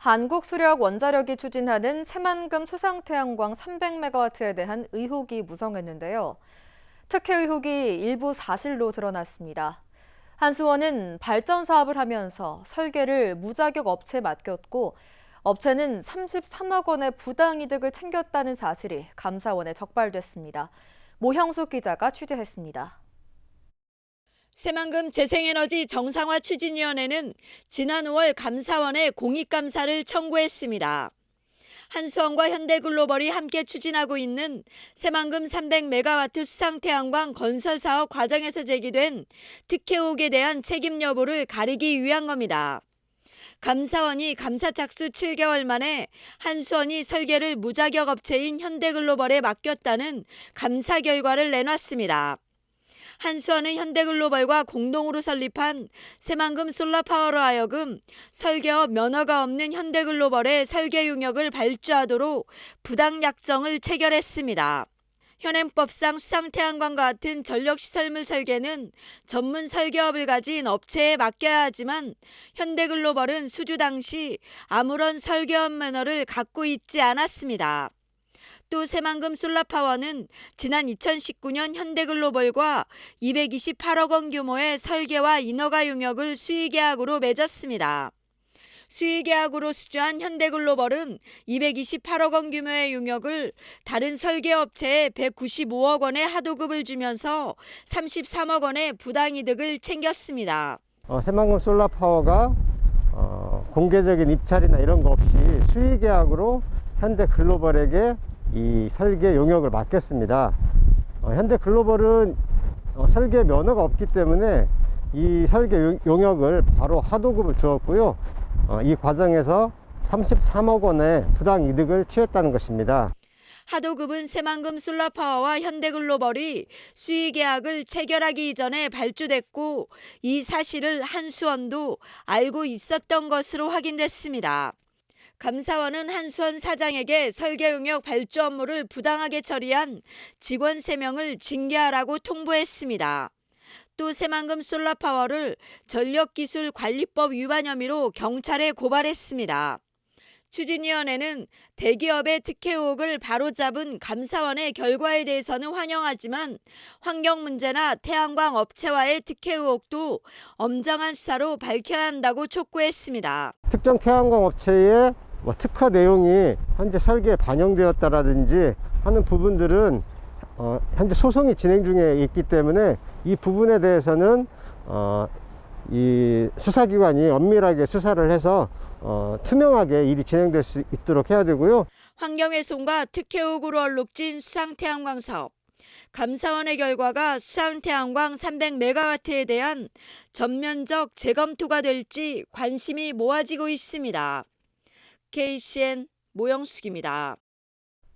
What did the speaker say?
한국수력 원자력이 추진하는 새만금 수상태양광 300메가와트에 대한 의혹이 무성했는데요. 특혜 의혹이 일부 사실로 드러났습니다. 한수원은 발전 사업을 하면서 설계를 무자격 업체에 맡겼고 업체는 33억 원의 부당 이득을 챙겼다는 사실이 감사원에 적발됐습니다. 모형숙 기자가 취재했습니다. 새만금 재생에너지 정상화 추진위원회는 지난 5월 감사원에 공익감사를 청구했습니다. 한수원과 현대글로벌이 함께 추진하고 있는 새만금 300메가와트 수상태양광 건설 사업 과정에서 제기된 특혜 의혹에 대한 책임 여부를 가리기 위한 겁니다. 감사원이 감사 착수 7개월 만에 한수원이 설계를 무자격 업체인 현대글로벌에 맡겼다는 감사 결과를 내놨습니다. 한수원은 현대글로벌과 공동으로 설립한 새만금 솔라파워로 하여금 설계업 면허가 없는 현대글로벌의 설계 용역을 발주하도록 부당 약정을 체결했습니다. 현행법상 수상태양광과 같은 전력시설물 설계는 전문 설계업을 가진 업체에 맡겨야 하지만 현대글로벌은 수주 당시 아무런 설계업 면허를 갖고 있지 않았습니다. 또 새만금 솔라파워는 지난 2019년 현대글로벌과 228억 원 규모의 설계와 인허가 용역을 수의계약으로 맺었습니다. 수의계약으로 수주한 현대글로벌은 228억 원 규모의 용역을 다른 설계업체에 195억 원의 하도급을 주면서 33억 원의 부당이득을 챙겼습니다. 어, 새만금 솔라파워가 어, 공개적인 입찰이나 이런 거 없이 수의계약으로 현대 글로벌에게 이 설계 용역을 맡겼습니다. 어, 현대 글로벌은 어, 설계 면허가 없기 때문에 이 설계 용- 용역을 바로 하도급을 주었고요. 어, 이 과정에서 33억 원의 부당 이득을 취했다는 것입니다. 하도급은 새만금 솔라파워와 현대글로벌이 수의 계약을 체결하기 이전에 발주됐고 이 사실을 한수원도 알고 있었던 것으로 확인됐습니다. 감사원은 한수원 사장에게 설계 용역 발주 업무를 부당하게 처리한 직원 3명을 징계하라고 통보했습니다. 또 새만금 솔라파워를 전력기술관리법 위반 혐의로 경찰에 고발했습니다. 추진위원회는 대기업의 특혜 의혹을 바로잡은 감사원의 결과에 대해서는 환영하지만 환경 문제나 태양광 업체와의 특혜 의혹도 엄정한 수사로 밝혀야 한다고 촉구했습니다. 특정 태양광 업체의 뭐 특허 내용이 현재 설계에 반영되었다라든지 하는 부분들은 어, 현재 소송이 진행 중에 있기 때문에 이 부분에 대해서는 어, 이 수사기관이 엄밀하게 수사를 해서 어, 투명하게 일이 진행될 수 있도록 해야 되고요. 환경훼손과 특혜 의혹으로 얼룩진 수상태양광 사업. 감사원의 결과가 수상태양광 300메가와트에 대한 전면적 재검토가 될지 관심이 모아지고 있습니다. KCN 모영숙입니다.